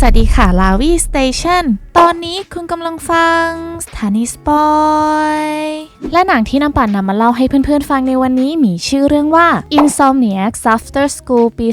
สวัสดีค่ะลาวีสเตชัน ตอนนี้คุณกำลังฟังสถานีสปอยและหนังที่น้ำปั่นนำมาเล่าให้เพื่อนๆฟังในวันนี้มีชื่อเรื่องว่า Insomniac After School ปี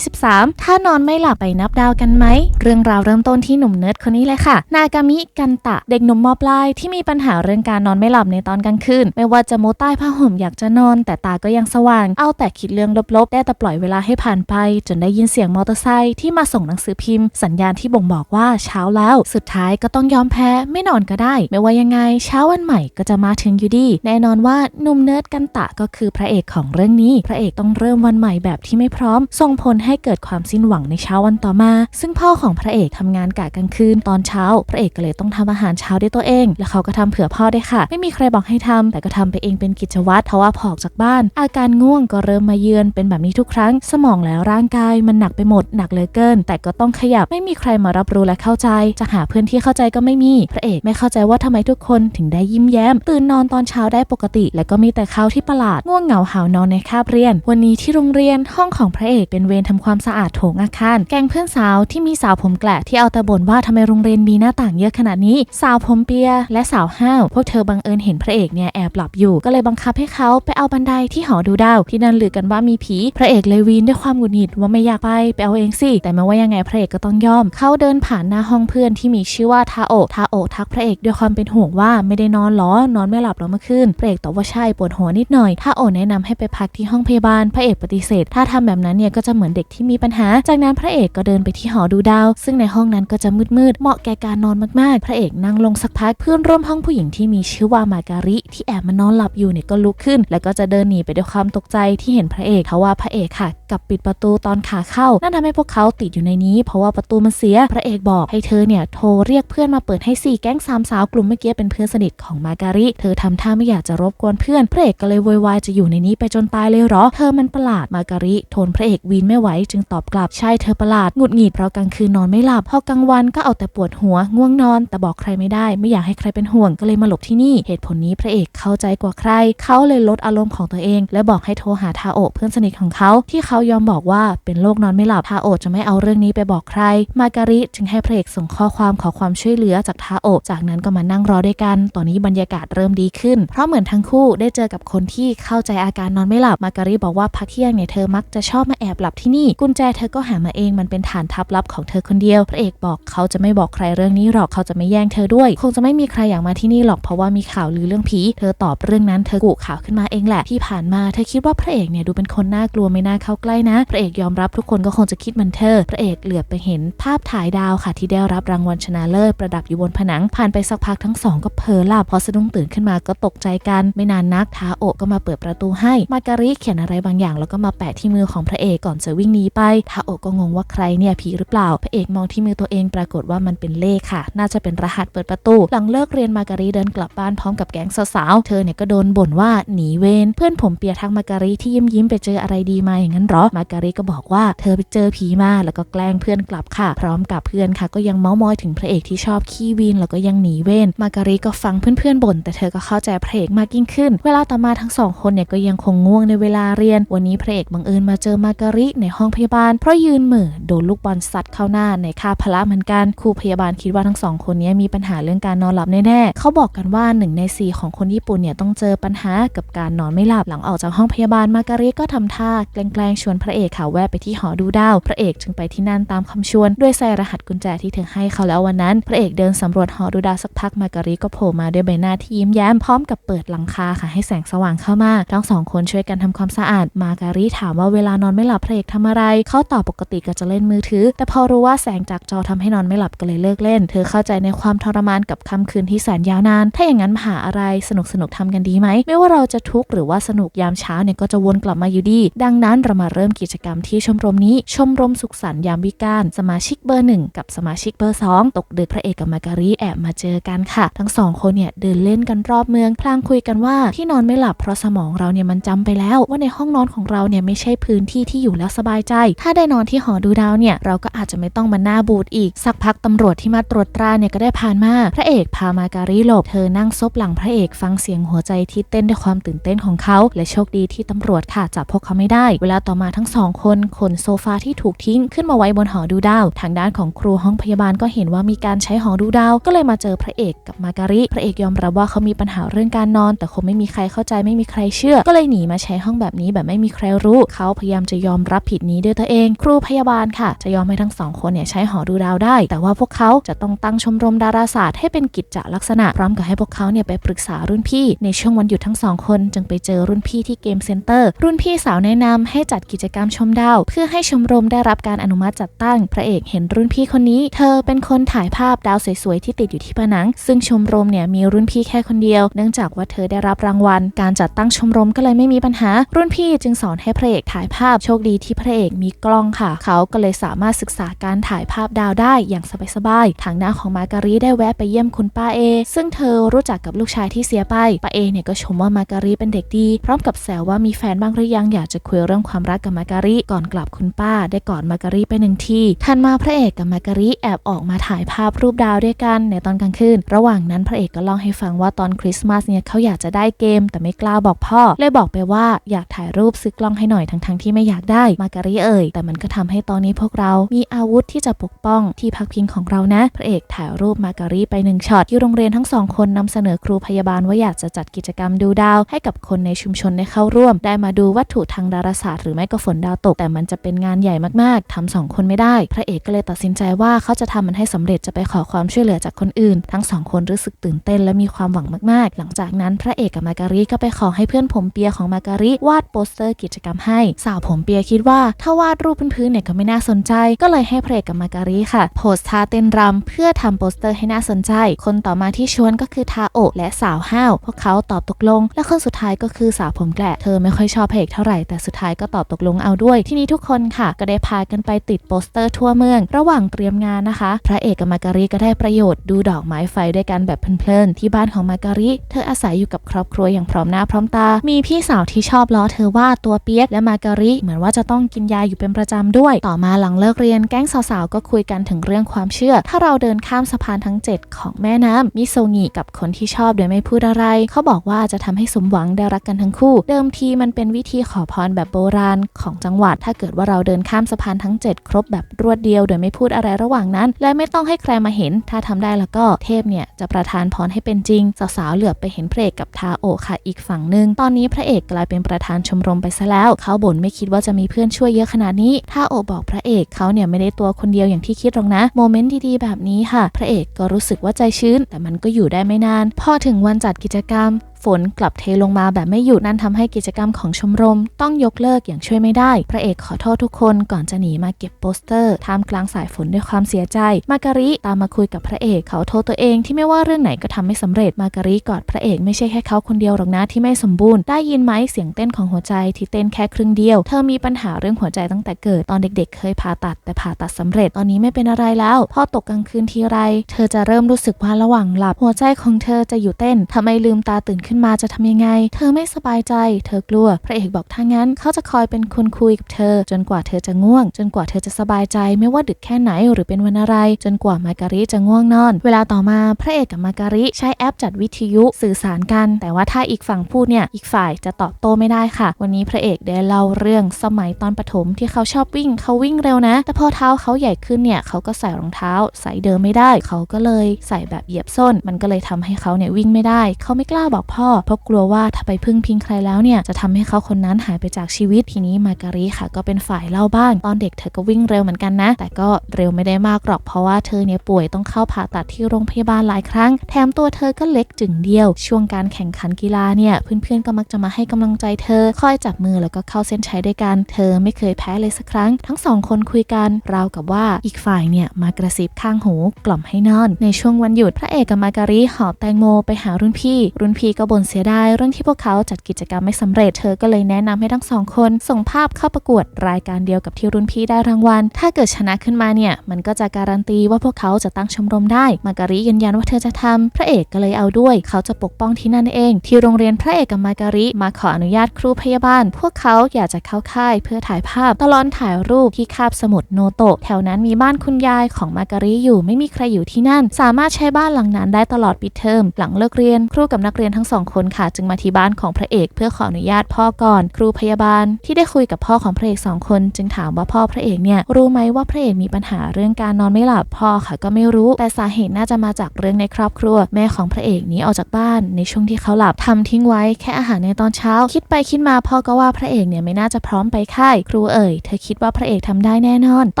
2023 ถ้านอนไม่หลับไปนับดาวกันไหม เรื่องราวเริ่มต้นที่หนุ่มเนิร์ดคนนี้เลยค่ะ นากามิกันตะ เด็กหนุ่มมอปลายที่มีปัญหาเรื่องการนอนไม่หลับในตอนกลางคืน ไม่ว่าจะมุดใต้ผ้าห่มอยากจะนอน แต่ตาก็ยังสว่าง เอาแต่คิดเรื่องลบๆ ได้แต่ปล่อยเวลาให้ผ่านไป จนได้ยินเสียงมอเตอร์ไซค์ที่มาส่งหนังสือพิมพ์ สัญญาณที่บ่งบอกว่าเช้าแล้ว สุดท้ายก็ต้องยอมแพ้ไม่นอนก็ได้ ไม่ว่ายังไงเช้าวันใหม่ก็จะมาถึงอยู่ดี แน่นอนว่าหนุ่มเนิร์ดกันตะก็คือพระเอกของเรื่องนี้ พระเอกต้องเริ่มวันใหม่แบบที่ไม่พร้อม ส่งผลให้เกิดความสิ้นหวังในเช้าวันต่อมา ซึ่งพ่อของพระเอกทำงานกะกลางคืนตอนเช้า พระเอกก็เลยต้องทำอาหารเช้าด้วยตัวเอง และเขาก็ทำเผื่อพ่อได้ค่ะ ไม่มีใครบอกให้ทำแต่ก็ทำไปเองเป็นกิจวัตรเพราะว่าพอออกจากบ้าน อาการง่วงก็เริ่มมาเยือนเป็นแบบนี้ทุกครั้ง สมองและร่างกายมันหนักไปหมดหนักเลือเกิน แต่ก็ต้องขยับไม่มีใครมารับรู้และเข้าใจ จะหาเพื่อนที่เข้าใจก็ไม่มี พระเอกไม่เข้าใจว่าทำไมทุกคนถึงได้ยิ้มแย้ม ตื่นนอนตอนเช้าได้ปกติ และก็มีแต่เขาที่ประหลาดง่วงเหงาหาวนอนในคาบเรียน วันนี้ที่โรงเรียนห้องของพระเอกเป็นเวรทำความสะอาดโถงอาคาร แกงเพื่อนสาวที่มีสาวผมแกละที่เอาแต่บ่นว่าทำไมโรงเรียนมีหน้าต่างเยอะขนาดนี้ สาวผมเปียและสาวห้าวพวกเธอบังเอิญเห็นพระเอกเนี่ยแอบหลับอยู่ก็เลยบังคับให้เขาไปเอาบันไดที่หอดูดาวที่นั่นลือกันว่ามีผีพระเอกเลยวีนด้วยความหงุดหงิดว่าไม่อยากไปไปเอาเองสิแต่ไม่ว่ายังไงพระเอกก็ต้องยอมเขาเดินผ่านหน้าห้องเพื่อนที่มีชือว่าทาโอะทาโอะทักพระเอกด้วยความเป็นห่วงว่าไม่ได้นอนหรอนอนไม่หลับหรอเมื่อคืนพระเอกตอบว่าใช่ปวดหัวนิดหน่อยทาโอะแนะนำให้ไปพักที่ห้องพยาบาลพระเอกปฏิเสธ ถ้าทำแบบนั้นเนี่ยก็จะเหมือนเด็กที่มีปัญหา จากนั้นพระเอกก็เดินไปที่หอดูดาว ซึ่งในห้องนั้นก็จะมืดๆเหมาะแก่การนอนมากๆ พระเอกนั่งลงสักพักเพื่อนร่วมห้องผู้หญิงที่มีชื่อว่ามาการิ ที่แอบมานอนหลับอยู่เนี่ยก็ลุกขึ้น แล้วก็จะเดินหนีไปด้วยความตกใจที่เห็นพระเอกเขาว่าพระเอกค่ะ กับปิดประตูตอนขาเข้า นั่นทำให้พวกเขาติดอยู่ในนี้ เพราะว่าประตูมันเสีย พระเอกบอกให้เธอเนี่ยโทรเรียกเพื่อนมาเปิดให้สี่แก๊งสามสาวกลุ่มเมื่อกี้เป็นเพื่อนสนิทของมาการิ เธอทำท่าไม่อยากจะรบกวนเพื่อน พระเอกก็เลยโวยวายจะอยู่ในนี้ไปจนตายเลยเหรอ เธอมันประหลาด มาการิทนพระเอกวีนไม่ไหวจึงตอบกลับ ใช่เธอประหลาด หงุดหงิดเพราะกลางคืนนอนไม่หลับ พอกลางวันก็เอาแต่ปวดหัว ง่วงนอน แต่บอกใครไม่ได้ ไม่อยากให้ใครเป็นห่วง ก็เลยมาหลบที่นี่ เหตุผลนี้พระเอกเข้าใจกว่าใคร เขาเลยลดอารมณ์ของตัวเอง และบอกให้โทรหาทาโอเพื่อนสนิทของเขาที่เขายอมบอกว่าเป็นโรคนอนไม่หลับทาโอจะไม่เอาเรื่องนี้ไปบอกใคร มาการิจึงให้พระเอกส่งข้อความขอความช่วยเหลือจากทาโอจากนั้นก็มานั่งรอด้วยกัน ตอนนี้บรรยากาศเริ่มดีขึ้น เพราะเหมือนทั้งคู่ได้เจอกับคนที่เข้าใจอาการนอนไม่หลับ มาการิบอกว่าพักเที่ยงเนี่ยเธอมักจะชอบมาแอบหลับที่นี่ กุญแจเธอก็หามาเองมันเป็นฐานทัพลับของเธอคนเดียว พระเอกบอกเขาจะไม่บอกใครเรื่องนี้หรอกเขาจะไม่แย่งเธอด้วย คงจะไม่มีใครอยากมาที่นี่หรอกเพราะว่ามีข่าวลือเรื่องผีเธอตอบเรื่องนั้นเธอกุข่าวขึ้นมาเองแหละที่ผ่านมา เธอคิดว่าพระเอกเนี่ยดูเป็นคนน่ากลัวไม่น่าเข้าใกล้นะ พระเอกยอมรับทุกคนก็คงจะคิดมือนเธอ พระเอกเหลือบไปเห็นภาพถ่ายดาวค่ะ ที่ได้รับรางวัลชนะเลิศประดับอยู่บนผนัง ผ่านไปสักพักทั้งสองก็เผลอหลับพอสะดุ้งตื่นขึ้นมาก็ตกใจกัน ไม่นานนักท้าโอก็มาเปิดประตูให้ มาการิเขียนอะไรบางอย่าง แล้วก็มาแปะที่มือของพระเอกก่อนจะวิ่งหนีไปท้าโอก็งงว่าใครเนี่ยผีหรือเปล่า พระเอกมองที่มือตัวเองปรากฏว่ามันเป็นเลขค่ะ น่าจะเป็นรหัสเปิดประตู หลังเลิกเรียนมาการิเดินกลับบ้านพร้อมกับแก๊งสาวๆ เธอเนี่ยก็โดนบ่นว่าหนีเวรเพื่อนผมเปียทักมาการิที่ยิ้มยิ้มไปเจออะไรดีมาอย่างนั้นหรอ มาการิก็บอกว่าเธอไปเจอผีมาแล้วก็แกล้งเพื่อนกลับค่ะ พร้อมกับเพื่อนค่ะ ก็ยังเมาส์มอยถึงพระเอกที่ชอบขี้วินแล้วก็ยังหนีเว้น มาการิก็ฟังเพื่อนๆบ่นแต่เธอก็เข้าใจพระเอกมากยิ่งขึ้น เวลาต่อมาทั้งสองคนเนี่ยก็ยังคงง่วงในเวลาเรียน วันนี้พระเอกบังเอิญมาเจอมาการิในห้องพยาบาล เพราะยืนเหม่อโดนลูกบอลซัดเข้าหน้าในคาพละเหมือนกันครูพยาบาลคิดว่าทั้งสองคนนี้มีปัญหาเรื่องการนอนหลับแน่ๆเขาบอกกันว่าหนึ่งในสี่ของคนญี่ปุ่นเนี่ยต้องเจอปัญหากับการนอนไม่หลับหลังออกจากห้องพยาบาลมาการิก็ทำท่าแกล้งชวนพระเอกค่ะแวะไปที่หอดูดาว พระเอกจึงไปที่นั่นตามคำชวน ด้วยใส่รหัสกุญแจที่เธอให้เขาแล้ววันนั้น พระเอกเดินสำรวจหอดูดาวสักพักมาการิก็โผล่มาด้วยใบหน้าที่ยิ้มแย้มพร้อมกับเปิดหลังคาค่ะให้แสงสว่างเข้ามา ทั้งสองคนช่วยกันทำความสะอาด มาการิถามว่าเวลานอนไม่หลับพระเอกทำอะไร เขาตอบปกติก็จะเล่นมือถือ แต่พอรู้ว่าแสงจากจอทำให้นอนไม่หลับก็เลยเลิกเล่น เธอเข้าใจในความทรมานกับค่ำคืนที่แสนยาวนาน ถ้าอย่างนั้นมาหาอะไรสนุกสนุกทำกันดีไหมไม่ว่าเราจะทุกข์หรือว่าสนุกยามเช้าเนี่ยก็จะวนกลับมาอยู่ดี ดังนั้นเรามาเริ่มกิจกรรมที่ชมรมนี้ ชมรมสุขสันต์ยามวิกาลสมาชิกเบอร์หนึ่งกับสมาชิกเบอร์สองตกดึกพระเอกกับมาการีแอบมาเจอกันค่ะ ทั้งสองคนเนี่ยเดินเล่นกันรอบเมือง พลางคุยกันว่าที่นอนไม่หลับเพราะสมองเราเนี่ยมันจำไปแล้ว ว่าในห้องนอนของเราเนี่ยไม่ใช่พื้นที่ที่อยู่แล้วสบายใจ ถ้าได้นอนที่หอดูดาวเนี่ยเราก็อาจจะไม่ต้องมาหน้าบูดอีก สักพักตำรวจที่มาตรวจตราเนี่ยก็ได้ผ่านมา พระเอกพามาการีหลบเธอนั่งซบหลังพระเอกฟังเสียงหัวใจที่เต้นด้วยความตื่นเต้นของเขา และโชคดีที่ตำรวจค่ะจับพวกเขาไม่ได้ เวลาต่อมาทั้งสองคนขนโซฟาที่ถูกทิ้งขึ้นมาไว้บนหอดูดาว ทางด้านของครูห้องพยาบาลก็เห็นว่ามีการใช้หอดูดาว ก็เลยมาเจอพระเอกกับมาการิ พระเอกยอมรับว่าเขามีปัญหาเรื่องการนอน แต่คงไม่มีใครเข้าใจไม่มีใครเชื่อ ก็เลยหนีมาใช้ห้องแบบนี้แบบไม่มีใครรู้ เขาพยายามจะยอมรับผิดนี้ด้วยตัวเอง ครูพยาบาลค่ะ จะยอมให้ทั้งสองคนเนี่ยใช้หอดูดาวได้ แต่ว่าพวกเขาจะต้องตั้งชมรมดาราศาสตร์ให้เป็นกิจจลักษณะพร้อมกับให้พวกเขาเนี่ยไปปรึกษารุ่นพี่ ในช่วงวันหยุดทั้งสองคน จึงไปเจอรุ่นพี่ที่เกมเซ็นเตอร์รุ่นพี่สาวแนะนำให้จัดกิจกรรมชมดาว เพื่อให้ชมรมได้รับการอนุมัติจัดตั้ง พระเอกเห็นรุ่นพี่คนนี้ เธอเป็นคนถ่ายภาพดาวสวยๆที่ติดอยู่ที่ผนัง ซึ่งชมรมเนี่ยมีรุ่นพี่แค่คนเดียว เนื่องจากว่าเธอได้รับรางวัล การจัดตั้งชมรมก็เลยไม่มีปัญหา รุ่นพี่จึงสอนให้พระเอกถ่ายภาพโชคดีที่พระเอกมีกล้องค่ะ เขาก็เลยสามารถศึกษาการถ่ายภาพดาวได้อย่างสบายๆทางด้าของมาการีได้แวะไปเยี่ยมคุณป้าเอ ซึ่งเธอรู้จักกับลูกชายที่เสียไปป้าเอเนี่ยก็ชมว่ามาการีเป็นเด็กดี พร้อมกับแซวว่ามีแฟนบ้างหรือยังอยากจะคุยเรื่องความรักกับมาการีก่อนกลับคุณป้าได้กอดมาการีไปหนึ่งทีทันมาพระเอกกับมาการีแอบออกมาถ่ายภาพรูปดาวด้วยกันในตอนกลางคืนระหว่างนั้นพระเอกก็เล่าให้ฟังว่าตอนคริสต์มาสเนี่ยเขาอยากจะได้เกม แต่ไม่กล้าบอกพ่อเลยบอกไปว่าอยากถ่ายรูปซื้อกล้องให้หน่อยทั้งๆที่ไม่อยากได้มาการีเอ่ยแต่มันก็ทำให้ตอนนี้พวกเรา มีอาวุธที่จะปกป้องที่พักพิงของเรานะ พระเอกถ่ายรูปมาการีไปหนึ่งช็อตที่โรงเรียนทั้งสองคนนำเสนอครูพยาบาลว่าอยากจะจัดกิจกรรมดูดาว ให้กับคนในชุมชนได้เข้าร่วม ได้มาดูวัตถุทางดาราศาสตร์หรือไม่ก็ฝนดาวตก แต่มันจะเป็นงานใหญ่มากๆทำสองคนไม่ได้ พระเอกก็เลยตัดสินใจว่าเขาจะทำมันให้สำเร็จจะไปขอความช่วยเหลือจากคนอื่น ทั้งสองคนรู้สึกตื่นเต้นและมีความหวังมากๆ หลังจากนั้นพระเอกกับมาการีก็ไปขอให้เพื่อนผมเปียของมาการีวาดโปสเตอร์กิจกรรมให้สาวผมเปียคิดว่าถ้าวาดรูปพื้นๆเนี่ยก็ไม่น่าสนใจ ก็เลยให้พระเอกกับมาการีค่ะโพสท่าเต้นรำเพื่อทำโปสเตอร์ให้น่าสนใจ คนต่อมาที่ชวนก็คือทาโอและสาวห้าวพวกเขาตอบตกลง และคนสุดท้ายก็คือสาวผมแกละเธอไม่ค่อยชอบพระเอกเท่าไหร่แต่สุดท้ายก็ตอบตกลงเอาด้วย ที่นี้ทุกคนค่ะ ก็ได้พากันไปติดโปสเตอร์ทั่วเมือง ระหว่างเตรียมงานนะคะ พระเอกกับมาการีก็ได้ประโยชน์ดูดอกไม้ไฟด้วยกันแบบเพลินๆที่บ้านของมาการีเธออาศัยอยู่กับครอบครัวอย่างพร้อมหน้าพร้อมตา มีพี่สาวที่ชอบล้อเธอว่าตัวเปียกและมาการีเหมือนว่าจะต้องกินยาอยู่เป็นประจำด้วย ต่อมาหลังเลิกเรียนแก๊งสาวๆก็คุยกันถึงเรื่องความเชื่อ ถ้าเราเดินข้ามสะพานทั้ง 7 ของแม่น้ำมิโซงิกับคนที่ชอบโดยไม่พูดอะไร เขาบอกว่าจะทำให้สมหวังได้รักกันทั้งคู่ เดิมทีมันเป็นวิธีขอพรแบบโบราณของจังหวัด ถ้าเกิดว่าเราเดินข้ามสะพานทั้ง 7 ครบแบบรวดเดียว โดยไม่พูดอะไรระหว่างนั้น และไม่ต้องให้ใครมาเห็น ถ้าทำได้แล้วก็เทพเนี่ยจะประทานพรให้เป็นจริง สาวๆ เหลือบไปเห็นพระเอกกับทาโอค่ะอีกฝั่งหนึ่งตอนนี้พระเอกกลายเป็นประธานชมรมไปซะแล้ว เขาบ่นไม่คิดว่าจะมีเพื่อนช่วยเยอะขนาดนี้ทาโอบอกพระเอกเขาเนี่ยไม่ได้ตัวคนเดียวอย่างที่คิดหรอกนะโมเมนต์ดีๆแบบนี้ค่ะ พระเอกก็รู้สึกว่าใจชื้น แต่มันก็อยู่ได้ไม่นาน พอถึงวันจัดกิจกรรม ฝนกลับเทลงมาแบบไม่หยุดนั่นทำให้กิจกรรมของชมรม ต้องยกเลิกอย่างช่วยไม่ได้ พระเอกขอโทษทุกคนก่อนจะหนีมาเก็บโปสเตอร์ท่ามกลางสายฝนด้วยความเสียใจ มาการิตามมาคุยกับพระเอกเขาโทษตัวเองที่ไม่ว่าเรื่องไหนก็ทำไม่สำเร็จมาการิกอดพระเอกไม่ใช่แค่เขาคนเดียวหรอกนะที่ไม่สมบูรณ์ได้ยินไหมเสียงเต้นของหัวใจที่เต้นแค่ครึ่งเดียว เธอมีปัญหาเรื่องหัวใจตั้งแต่เกิดตอนเด็กๆ เคยผ่าตัดแต่ผ่าตัดสำเร็จตอนนี้ไม่เป็นอะไรแล้ว พอตกกลางคืนทีไร เธอจะเริ่มรู้สึกว่าระหว่างหลับหัวใจของเธอจะอยู่เต้นทำไมลืมตาตื่นขึ้นมาจะทำยังไง เธอไม่สบายใจ เธอกลัว พระเอกบอกถ้างั้น เขาจะคอยเป็นคนคุยกับเธอ จนกว่าเธอจะง่วง จนกว่าเธอจะสบายใจ ไม่ว่าดึกแค่ไหนหรือเป็นวันอะไร จนกว่ามาการิจะง่วงนอน เวลาต่อมาพระเอกกับมาการิใช้แอปจัดวิทยุสื่อสารกัน แต่ว่าถ้าอีกฝั่งพูดเนี่ยอีกฝ่ายจะตอบโต้ไม่ได้ค่ะ วันนี้พระเอกได้เล่าเรื่องสมัยตอนปฐมที่เขาชอบวิ่งเขาวิ่งเร็วนะ แต่พอเท้าเขาใหญ่ขึ้นเนี่ยเขาก็ใส่รองเท้าใส่เดิมไม่ได้ เขาก็เลยใส่แบบเหยียบส้น มันก็เลยทำให้เขาเนี่ยวิ่งไม่ได้ เขาไม่กล้าบอกพ่อเพราะกลัวว่าถ้าไปพึ่งพิงใครแล้วเนี่ยจะทำให้เขาคนนั้นหายไปจากชีวิตทีนี้มาการีค่ะ ก็เป็นฝ่ายเล่าบ้างตอนเด็กเธอก็วิ่งเร็วเหมือนกันนะ แต่ก็เร็วไม่ได้มากหรอกเพราะว่าเธอเนี่ยป่วยต้องเข้าผ่าตัดที่โรงพยาบาลหลายครั้ง แถมตัวเธอก็เล็กจึงเดียว ช่วงการแข่งขันกีฬาเนี่ยเพื่อนๆก็มักจะมาให้กำลังใจเธอคอยจับมือแล้วก็เข้าเส้นชัยด้วยกัน เธอไม่เคยแพ้เลยสักครั้ง ทั้งสองคนคุยกันราวกับว่าอีกฝ่ายเนี่ยมากระซิบข้างหูกล่อมให้นอน ในช่วงวันหยุดพระเอกกับมาการีหอบแตงโมไปหารุ่นพี่ รุ่นพี่ก็บ่นเสียดายเรื่องที่พวกเขาจัดกิจกรรมไม่สำเร็จ เธอก็เลยแนะนำให้ทั้งสองคน ส่งภาพเข้าประกวดรายการเดียวกับที่รุ่นพี่ได้รางวัล ถ้าเกิดชนะขึ้นมาเนี่ย มันก็จะการันตีว่าพวกเขาจะตั้งชมรมได้ มาการียืนยันว่าเธอจะทำพระเอกก็เลยเอาด้วย เขาจะปกป้องที่นั่นเอง ที่โรงเรียนพระเอกกับมาการีมาขออนุญาตครูพยาบาล พวกเขาอยากจะเข้าค่ายเพื่อถ่ายภาพตลอดถ่ายรูปที่คาบสมุดโนโตะแถวนั้นมีบ้านคุณยายของมาการีอยู่ไม่มีใครอยู่ที่นั่น สามารถใช้บ้านหลังนั้นได้ตลอดปิดเทอมหลังเลิกเรียนครูกับนักเรียนทั้งสององคนค่ะจึงมาที่บ้านของพระเอกเพื่อขออนุญาตพ่อก่อน ครูพยาบาล ที่ได้คุยกับพ่อของพระเอกสองคน จึงถามว่าพ่อพระเอกเนี่ยรู้ไหมว่าพระเอกมีปัญหาเรื่องการนอนไม่หลับพ่อค่ะก็ไม่รู้ แต่สาเหตุน่าจะมาจากเรื่องในครอบครัว แม่ของพระเอกหนีออกจากบ้าน ในช่วงที่เขาหลับทำทิ้งไว้แค่อาหารในตอนเช้า คิดไปคิดมาพ่อก็ว่าพระเอกเนี่ยไม่น่าจะพร้อมไปค่ายครูเอ่ยเธอคิดว่าพระเอกทำได้แน่นอน ต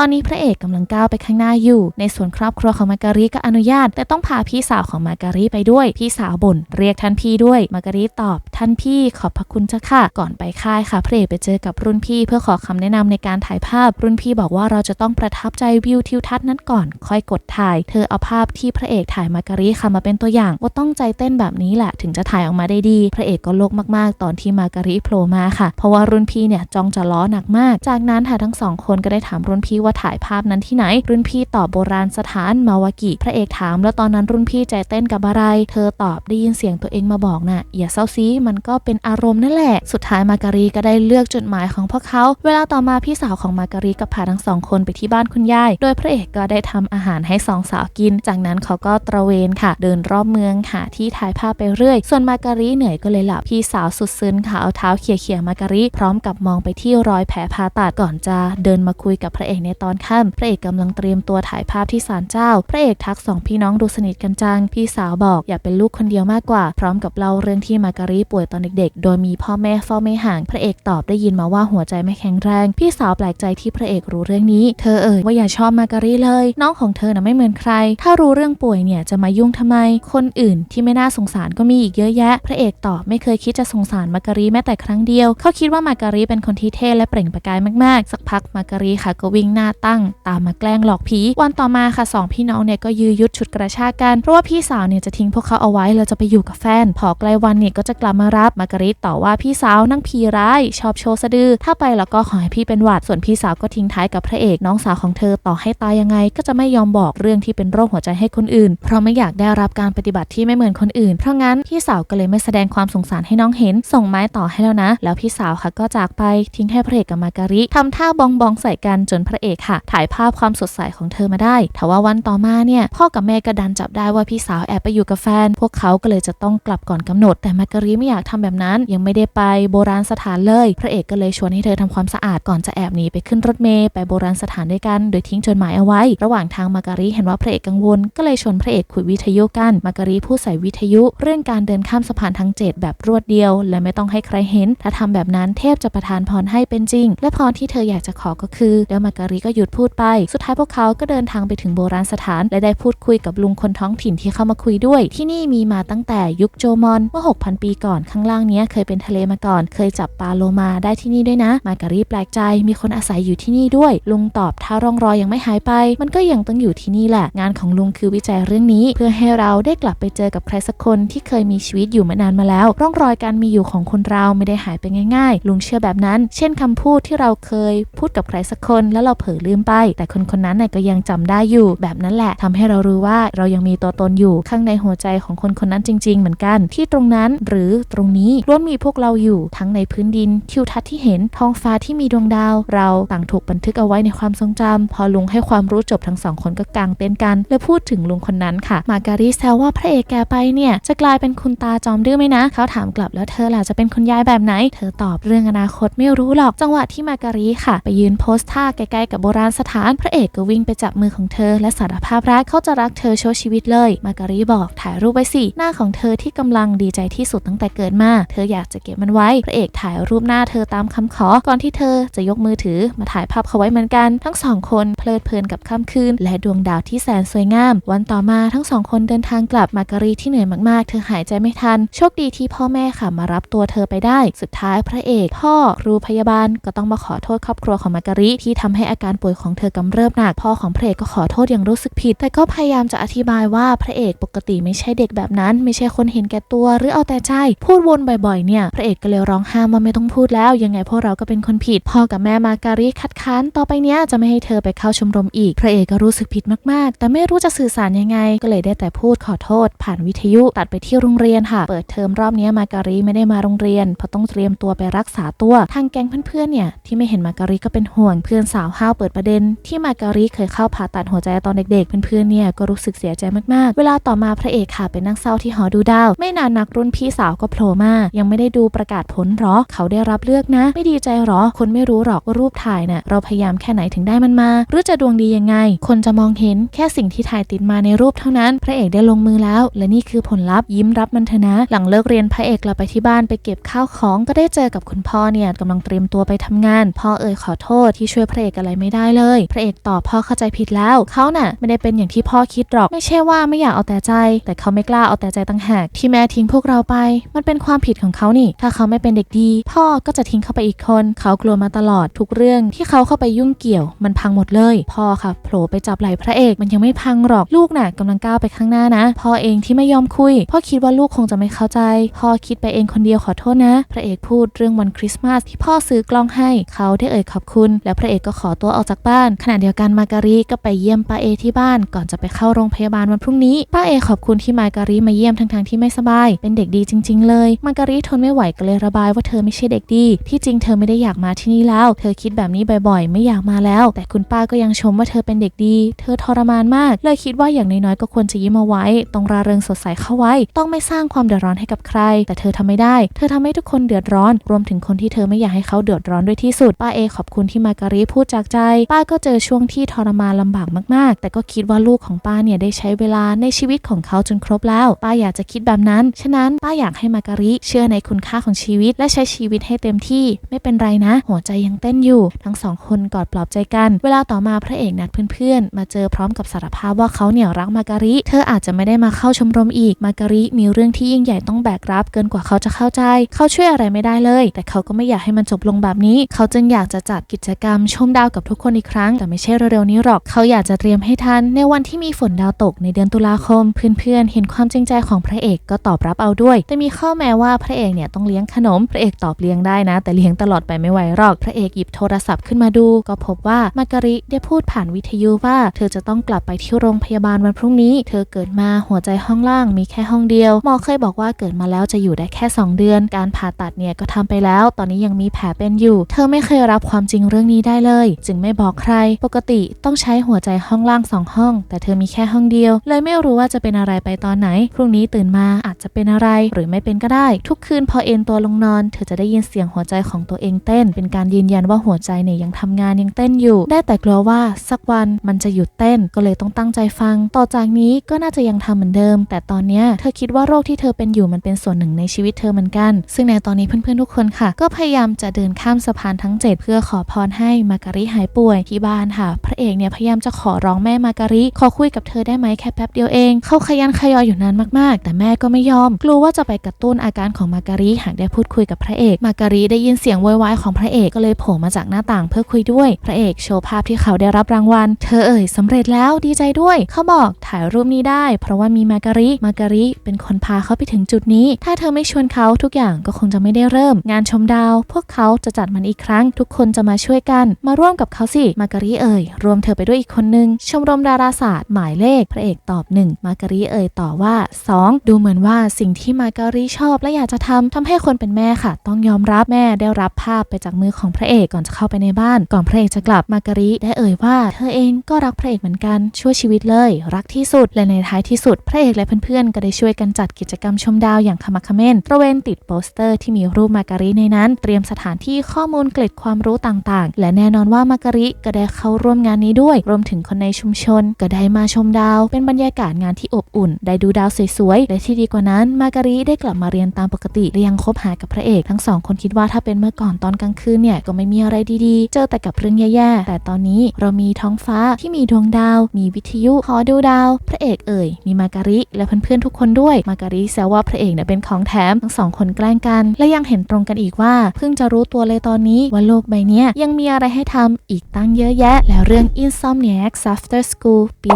อนนี้พระเอกกำลังก้าวไปข้างหน้าอยู่ ในส่วนครอบครัวของมาการีก็อนุญาต แต่ต้องพาพี่สาวของมาการีไปด้วยพี่สาวบ่นเรียกท่านพี่ด้วยมาการีตอบท่านพี่ขอบพระคุณเจ้าค่ะ ก่อนไปค่ายค่ะพระเอกไปเจอกับรุ่นพี่เพื่อขอคำแนะนำในการถ่ายภาพ รุ่นพี่บอกว่าเราจะต้องประทับใจวิวทิวทัศน์นั้นก่อน ค่อยกดถ่าย เธอเอาภาพที่พระเอกถ่ายมาการีค่ะมาเป็นตัวอย่างว่าต้องใจเต้นแบบนี้แหละถึงจะถ่ายออกมาได้ดี พระเอกก็โลกมากๆ ตอนที่มาการีโผล่มาค่ะ เพราะว่ารุ่นพี่เนี่ยจ้องจะล้อหนักมาก จากนั้นค่ะทั้งสองคนก็ได้ถามรุ่นพี่ว่าถ่ายภาพนั้นที่ไหน รุ่นพี่ตอบโบราณสถานมาวากิ พระเอกถาม แล้วตอนนั้นรุ่นพี่ใจเต้นกับอะไร เธอตอบได้ยินเสียงตัวเองมาบอกน่ะอย่าเศร้าซีมันก็เป็นอารมณ์นั่นแหละ สุดท้ายมาการีก็ได้เลือกจุดหมายของพวกเขา เวลาต่อมาพี่สาวของมาการีก็พาทั้งสองคนไปที่บ้านคุณยาย โดยพระเอกก็ได้ทำอาหารให้สองสาวกิน จากนั้นเขาก็ตระเวนค่ะ เดินรอบเมืองหาที่ถ่ายภาพไปเรื่อย ส่วนมาการีเหนื่อยก็เลยหลับพี่สาวสุดซึ้งค่ะเอาเท้าเขี่ยๆมาการีพร้อมกับมองไปที่รอยแผลผ่าตัดก่อนจะเดินมาคุยกับพระเอกในตอนค่ำพระเอกกำลังเตรียมตัวถ่ายภาพที่ศาลเจ้า พระเอกทักสองพี่น้องดูสนิทกันจัง พี่สาวบอก อยากเป็นลูกคนเดียวมากกว่า พร้อมกับเล่าเรื่องที่มาการีป่วยตอนเด็กๆ โดยมีพ่อแม่เฝ้าไม่ห่าง พระเอกตอบได้ยินมาว่าหัวใจไม่แข็งแรง พี่สาวแปลกใจที่พระเอกรู้เรื่องนี้ เธอเอ่ยว่าอย่าชอบมาการีเลย น้องของเธอน่ะไม่เหมือนใคร ถ้ารู้เรื่องป่วยเนี่ยจะมายุ่งทำไม คนอื่นที่ไม่น่าสงสารก็มีอีกเยอะแยะ พระเอกตอบไม่เคยคิดจะสงสารมาการีแม้แต่ครั้งเดียว เขาคิดว่ามาการีเป็นคนที่เท่และเปล่งประกายมากๆ สักพักมาการีค่ะก็วิ่งหน้าตั้ง ตามมาแกล้งหลอกผี วันต่อมาค่ะสองพี่น้องเนี่ยก็ยื้อยุดฉุดกระชากกันเพราะว่าพี่สาวเนี่ยจะทิ้งพวกเขาเอาไว้แล้วจะไปอยู่กับแฟนพอใกล้วันเนี่ยก็จะกลับมารับมาการีต่อว่าพี่สาวนั่งพีร้าย ชอบโชว์สะดือ ถ้าไปแล้วก็ขอให้พี่เป็นหวัด ส่วนพี่สาวก็ทิ้งท้ายกับพระเอกน้องสาวของเธอต่อให้ตายยังไง ก็จะไม่ยอมบอกเรื่องที่เป็นโรคหัวใจให้คนอื่น เพราะไม่อยากได้รับการปฏิบัติที่ไม่เหมือนคนอื่น เพราะงั้นพี่สาวก็เลยไม่แสดงความสงสารให้น้องเห็น ส่งไม้ต่อให้แล้วนะ แล้วพี่สาวค่ะก็จากไปทิ้งให้พระเอกกับมาการิทำท่าบองบองใส่กันจนพระเอกค่ะ ถ่ายภาพความสดใสของเธอมาได้แต่ว่าวันต่อมาเนี่ยพ่อกับแม่ก็ดันจับได้ว่าพี่สาวแอบไปอยู่กับแฟน พวกเขาก็เลยจะต้องกลับก่อนกำหนด แต่มาการิไม่อยากทำแบบนั้น ยังไม่ได้ไปโบราณสถานเลย พระเอกก็เลยชวนให้เธอทำความสะอาดก่อนจะแอบหนีไปขึ้นรถเมล์ไปโบราณสถานด้วยกัน โดยทิ้งจดหมายเอาไว้ ระหว่างทางมาการิเห็นว่าพระเอกกังวล ก็เลยชวนพระเอกคุยวิทยุกันมาการิพูดใส่วิทยุเรื่องการเดินข้ามสะพานทั้งเจดแบบรวดเดียว และไม่ต้องให้ใครเห็น ถ้าทำแบบนั้นเทพจะประทานพรให้เป็นจริง และพรที่เธออยากจะขอก็คือแล้วมาการิก็หยุดพูดไป สุดท้ายพวกเขาก็เดินทางไปถึงโบราณสถาน และได้พูดคุยกับลุงคนท้องถิ่นที่เข้ามาคุยด้วย ที่นี่มีมาตั้งแต่ยุคโจมอนเมื่อ 6,000 ปีก่อนข้างล่างนี้เคยเป็นทะเลมาก่อน เคยจับปลาโลมาได้ที่นี่ด้วยนะ มาการีแปลกใจมีคนอาศัยอยู่ที่นี่ด้วย ลุงตอบถ้าร่องรอยยังไม่หายไป มันก็ยังต้องอยู่ที่นี่แหละ งานของลุงคือวิจัยเรื่องนี้ เพื่อให้เราได้กลับไปเจอกับใครสักคนที่เคยมีชีวิตอยู่มานานมาแล้ว ร่องรอยการมีอยู่ของคนเราไม่ได้หายไปง่ายๆ ลุงเชื่อแบบนั้น เช่นคำพูดที่เราเคยพูดกับใครสักคนแล้วเราเผลอลืมไป แต่คนคนนั้นน่ะก็ยังจำได้อยู่ แบบนั้นแหละทำให้เรารู้ว่าเรายังมีตัวตนอยู่ข้างในหัวใจของคนคนนั้นจริง ๆ เหมือนกันทีตรงนั้นหรือตรงนี้ล้วนมีพวกเราอยู่ทั้งในพื้นดิน ทิวทัศน์ที่เห็นท้องฟ้าที่มีดวงดาว เราต่างถูกบันทึกเอาไว้ในความทรงจำพอลุงให้ความรู้จบทั้งสองคนก็กางเต้นกัน และพูดถึงลุงคนนั้นค่ะ มาการีแซวว่าพระเอกแกไปเนี่ยจะกลายเป็นคุณตาจอมดื้อไหมนะ เขาถามกลับแล้วเธอล่ะจะเป็นคุณยายแบบไหน เธอตอบเรื่องอนาคตไม่รู้หรอกจังหวะที่มาการีค่ะ ไปยืนโพสท่าใกล้ๆกับโบราณสถานพระเอกก็วิ่งไปจับมือของเธอ และสารภาพรักเขาจะรักเธอชั่วชีวิตเลย มาการีบอกถ่ายรูปไว้สิหน้าของเธอที่กำลังดีใจที่สุดตั้งแต่เกิดมา เธออยากจะเก็บมันไว้ พระเอกถ่ายรูปหน้าเธอตามคำขอ ก่อนที่เธอจะยกมือถือมาถ่ายภาพเขาไว้เหมือนกัน ทั้งสองคนเพลิดเพลินกับค่ำคืน และดวงดาวที่แสนสวยงาม วันต่อมาทั้งสองคนเดินทางกลับมาการีที่เหนื่อยมากๆ เธอหายใจไม่ทัน โชคดีที่พ่อแม่ค่ะมารับตัวเธอไปได้ สุดท้ายพระเอกพ่อครูพยาบาลก็ต้องมาขอโทษครอบครัวของมาการีที่ทำให้อาการป่วยของเธอกำเริบหนักพ่อของพระเอกก็ขอโทษอย่างรู้สึกผิด แต่ก็พยายามจะอธิบายว่าพระเอกปกติไม่ใช่เด็กแบบนั้น ไม่ใช่คนเห็นแก่ตัววหรือเอาแต่ใจ พูดวนบ่อยๆเนี่ย พระเอกก็เลยร้องห้ามว่าไม่ต้องพูดแล้ว ยังไงพวกเราก็เป็นคนผิด พ่อกับแม่มาการีคัดค้านต่อไปเนี้ยจะไม่ให้เธอไปเข้าชมรมอีก พระเอกก็รู้สึกผิดมากๆ แต่ไม่รู้จะสื่อสารยังไง ก็เลยได้แต่พูดขอโทษ ผ่านวิทยุตัดไปที่โรงเรียนค่ะ เปิดเทอมรอบนี้มาการีไม่ได้มาโรงเรียนเพราะต้องเตรียมตัวไปรักษาตัว ทางแก๊งเพื่อนๆเนี่ยที่ไม่เห็นมาการีก็เป็นห่วงเพื่อนสาวห้าวเปิดประเด็น ที่มาการีเคยเข้าผ่าตัดหัวใจตอนเด็กๆเพื่อนๆเนี่ยก็รู้สึกเสียใจมากๆ เวลาต่อมาพระเอกค่ะไปนั่งเศร้าที่หอดูดาวไม่นนนักรุ่นพี่สาวก็โผล่มา ยังไม่ได้ดูประกาศผลหรอ เขาได้รับเลือกนะ ไม่ดีใจหรอ คนไม่รู้หรอกว่ารูปถ่ายน่ะเราพยายามแค่ไหนถึงได้มันมา หรือจะดวงดียังไง คนจะมองเห็นแค่สิ่งที่ถ่ายติดมาในรูปเท่านั้น พระเอกได้ลงมือแล้ว และนี่คือผลลัพธ์ยิ้มรับมันเถอะนะ หลังเลิกเรียนพระเอกกลับไปที่บ้านไปเก็บข้าวของ ก็ได้เจอกับคุณพ่อเนี่ยกำลังเตรียมตัวไปทำงาน พ่อเอ่ยขอโทษที่ช่วยพระเอกอะไรไม่ได้เลย พระเอกตอบพ่อเข้าใจผิดแล้ว เขาน่ะ ไม่ได้เป็นอย่างที่พ่อคิดหรอก ไม่ใช่ว่าไม่อยากเอาแต่ใจ แต่เขาไม่กล้าเอาแต่ใจต่างหากที่แม่ทิ้งพวกเราไป มันเป็นความผิดของเขานี่ ถ้าเขาไม่เป็นเด็กดี พ่อก็จะทิ้งเขาไปอีกคน เขากลัวมาตลอดทุกเรื่องที่เขาเข้าไปยุ่งเกี่ยว มันพังหมดเลย พ่อค่ะโผล่ไปจับไหล่พระเอก มันยังไม่พังหรอกลูกน่ะกำลังก้าวไปข้างหน้านะ พ่อเองที่ไม่ยอมคุย พ่อคิดว่าลูกคงจะไม่เข้าใจ พ่อคิดไปเองคนเดียวขอโทษนะ พระเอกพูดเรื่องวันคริสต์มาสที่พ่อซื้อกล้องให้ เขาได้เอ่ยขอบคุณ แล้วพระเอกก็ขอตัวออกจากบ้าน ขณะเดียวกันมาการีก็ไปเยี่ยมป้าเอที่บ้าน ก่อนจะไปเข้าโรงพยาบาลวันพรุ่งนี้ ป้าเอขอบคุณที่มาการีมาเยี่ยมทั้งๆที่ไม่สบายเป็นเด็กดีจริง ๆ เลยมาการีทนไม่ไหวก็เลยระบายว่าเธอไม่ใช่เด็กดี ที่จริงเธอไม่ได้อยากมาที่นี่แล้ว เธอคิดแบบนี้บ่อยๆ ไม่อยากมาแล้ว แต่คุณป้าก็ยังชมว่าเธอเป็นเด็กดี เธอทรมานมาก เลยคิดว่าอย่างน้อยๆก็ควรจะยิ้มเอาไว้ ต้องราเริงสดใสเข้าไว้ ต้องไม่สร้างความเดือดร้อนให้กับใคร แต่เธอทำไม่ได้ เธอทำให้ทุกคนเดือดร้อน รวมถึงคนที่เธอไม่อยากให้เขาเดือดร้อนด้วยที่สุด ป้าเอขอบคุณที่มาการีพูดจากใจ ป้าก็เจอช่วงที่ทรมานลำบากมากๆ แต่ก็คิดว่าลูกของป้าเนี่ยได้ใช้เวลาในชีวิตของเขาจนครบแล้ว ป้าอยากจะคิดแบบนั้นฉะนั้นป้าอยากให้มาการิเชื่อในคุณค่าของชีวิตและใช้ชีวิตให้เต็มที่ ไม่เป็นไรนะ หัวใจยังเต้นอยู่ ทั้งสองคนกอดปลอบใจกัน เวลาต่อมาพระเอกนัดเพื่อนๆ มาเจอพร้อมกับสารภาพว่าเขาเนี่ยรักมาการิ เธออาจจะไม่ได้มาเข้าชมรมอีก มาการิมีเรื่องที่ยิ่งใหญ่ต้องแบกรับ เกินกว่าเขาจะเข้าใจ เขาช่วยอะไรไม่ได้เลย แต่เขาก็ไม่อยากให้มันจบลงแบบนี้ เขาจึงอยากจะจัดกิจกรรมชมดาวกับทุกคนอีกครั้ง แต่ไม่ใช่เร็วๆนี้หรอก เขาอยากจะเตรียมให้ทัน ในวันที่มีฝนดาวตกในเดือนตุลาคม เพื่อนๆ เห็นความจริงใจของพระเอกก็ตอบรับเอาด้วย แต่มีข้อแม้ว่าพระเอกเนี่ยต้องเลี้ยงขนม พระเอกตอบเลี้ยงได้นะ แต่เลี้ยงตลอดไปไม่ไหวหรอก พระเอกหยิบโทรศัพท์ขึ้นมาดู ก็พบว่ามาการิได้พูดผ่านวิทยุว่า เธอจะต้องกลับไปที่โรงพยาบาลวันพรุ่งนี้ เธอเกิดมาหัวใจห้องล่างมีแค่ห้องเดียว หมอเคยบอกว่าเกิดมาแล้วจะอยู่ได้แค่ 2 เดือน การผ่าตัดเนี่ยก็ทำไปแล้ว ตอนนี้ยังมีแผลเป็นอยู่ เธอไม่เคยรับความจริงเรื่องนี้ได้เลย จึงไม่บอกใคร ปกติต้องใช้หัวใจห้องล่างสองห้อง แต่เธอมีแค่ห้องเดียว เลยไม่รู้ว่าจะเป็นอะไรไปตอนไหน พรุ่งนี้ตื่นมาอาจจะเป็นอะไรหรือไม่เป็นก็ได้ ทุกคืนพอเอนตัวลงนอน เธอจะได้ยินเสียงหัวใจของตัวเองเต้น เป็นการยืนยันว่าหัวใจเนี่ยยังทำงานยังเต้นอยู่ ได้แต่กลัวว่าสักวันมันจะหยุดเต้นก็เลยต้องตั้งใจฟัง ต่อจากนี้ก็น่าจะยังทำเหมือนเดิม แต่ตอนเนี้ยเธอคิดว่าโรคที่เธอเป็นอยู่มันเป็นส่วนหนึ่งในชีวิตเธอเหมือนกัน ซึ่งในตอนนี้เพื่อนๆทุกคนค่ะ ก็พยายามจะเดินข้ามสะพานทั้ง 7 เพื่อขอพรให้มาการิหายป่วยที่บ้านค่ะ พระเอกเนี่ยพยายามจะขอร้องแม่มาการิขอคุยกับเธอได้ไหมแค่แป๊บเดียวเองเขาขยันขยออยู่นานมากๆ แต่แม่ก็ไม่ยอมกลัวว่าจะไปกระตุ้นอาการของมาการิหากได้พูดคุยกับพระเอก มาการิได้ยินเสียงโวยวายของพระเอกก็เลยโผล่มาจากหน้าต่างเพื่อคุยด้วย พระเอกโชว์ภาพที่เขาได้รับรางวัล เธอเอ่ยสำเร็จแล้วดีใจด้วย เขาบอกถ่ายรูปนี้ได้ เพราะว่ามีมาการิมาการิเป็นคนพาเขาไปถึงจุดนี้ ถ้าเธอไม่ชวนเขาทุกอย่างก็คงจะไม่ได้เริ่ม งานชมดาว พวกเขาจะจัดมันอีกครั้ง ทุกคนจะมาช่วยกัน มาร่วมกับเขาสิมาการิเอ่ยรวมเธอไปด้วยอีกคนนึงชมรมดาราศาสตร์หมายเลข พระเอกตอบหนึ่งมาการิเอ่ยต่อว่า 2 ดูเหมือนว่าสิ่งที่มาการิชอบ และอยากจะทำทำให้คนเป็นแม่ค่ะ ต้องยอมรับแม่ได้รับภาพไปจากมือของพระเอกก่อนจะเข้าไปในบ้าน ก่อนพระเอกจะกลับมาการิได้เอ่ยว่า เธอเองก็รักพระเอกเหมือนกันช่วยชีวิตเลย รักที่สุดและในท้ายที่สุด พระเอกและเพื่อนๆก็ได้ช่วยกันจัดกิจกรรมชมดาวอย่างขมักขม้นตระเวนติดโปสเตอร์ที่มีรูปมาการิในนั้น เตรียมสถานที่ข้อมูลเกล็ดความรู้ต่างๆ และแน่นอนว่ามาการิก็ได้เข้าร่วมงานนี้ด้วย รวมถึงคนในชุมชน ก็ได้มาชมดาว เป็นบรรยากาศงานที่อบอุ่น ได้ดูดาวสวยๆ และที่ดีกว่านั้นมาการิได้กลับมาเรียนตามปกติและยังคบหากับพระเอก ทั้งสองคนคิดว่าถ้าเป็นเมื่อก่อนตอนกลางคืนเนี่ยก็ไม่มีอะไรดีๆ เจอแต่กับเรื่องแย่ๆ แต่ตอนนี้เรามีท้องฟ้าที่มีดวงดาว มีวิทยุขอดูดาว พระเอกเอ่ย มีมาการิและเพื่อนๆทุกคนด้วย มาการิแซวว่าพระเอกเนี่ยเป็นของแถมทั้งสองคนแกล้งกัน และยังเห็นตรงกันอีกว่า เพิ่งจะรู้ตัวเลยตอนนี้ว่าโลกใบนี้ยังมีอะไรให้ทำอีกตั้งเยอะแยะ แล้วเรื่อง Insomniac After School ปี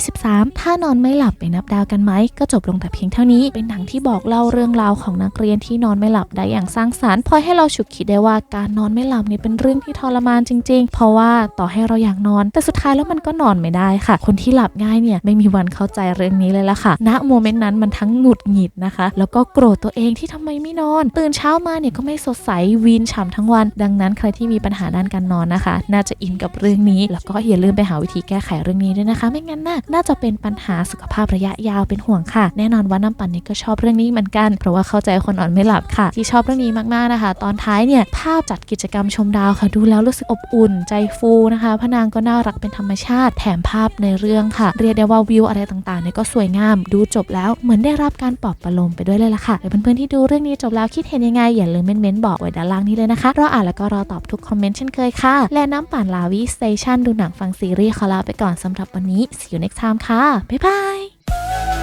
2023 ถ้านอนไม่หลับไปนับดาวกันไหมก็จบลงแต่เพียงเท่านี้เป็นหนังที่บอกเล่าเรื่องราวของนักเรียนที่นอนไม่หลับได้อย่างสร้างสรรค์พอให้เราฉุกคิดได้ว่าการนอนไม่หลับเนี่ยเป็นเรื่องที่ทรมานจริง ๆ เพราะว่าต่อให้เราอยากนอน แต่สุดท้ายแล้วมันก็นอนไม่ได้ค่ะ คนที่หลับง่ายเนี่ยไม่มีวันเข้าใจเรื่องนี้เลยละค่ะ ณโมเมนต์นั้นมันทั้งหงุดหงิดนะคะ แล้วก็โกรธตัวเองที่ทำไมไม่นอน ตื่นเช้ามาเนี่ยก็ไม่สดใสวีนฉ่ำทั้งวัน ดังนั้นใครที่มีปัญหาด้านการนอนนะคะ น่าจะอินกับเรื่องนี้ แล้วก็อย่าลืมไปหาวิธีแก้ไขเรื่องนี้ด้วยนะคะ ไม่งั้นน่ะน่าจะเป็นปัญหาสุขภาพระยะยาวเป็นห่วงค่ะ แน่นอนว่าน้ำปั่นในนี้ก็ชอบเรื่องนี้เหมือนกัน เพราะว่าเข้าใจคนอ่อนไม่หลับค่ะ ที่ชอบเรื่องนี้มากๆนะคะ ตอนท้ายเนี่ยภาพจัดกิจกรรมชมดาวค่ะ ดูแล้วรู้สึกอบอุ่นใจฟูนะคะพระนางก็น่ารักเป็นธรรมชาติ แถมภาพในเรื่องค่ะ เรียกได้ว่าวิวอะไรต่างๆเนี่ยก็สวยงาม ดูจบแล้วเหมือนได้รับการปลอบประโลมไปด้วยเลยล่ะค่ะแล้วเพื่อนๆที่ดูเรื่องนี้จบแล้วคิดเห็นยังไงอย่าลืมเม้นๆบอกไว้ด้านล่างนี้เลยนะคะรออ่านแล้วก็รอตอบทุกคอมเมนต์เช่นเคยค่ะ และน้ำปั่นลาวีสเตชันดูหนังฟังซีรีส์ขอลาไปก่อนสำหรับวันนี้ see you next time ค่ะ บ๊ายบาย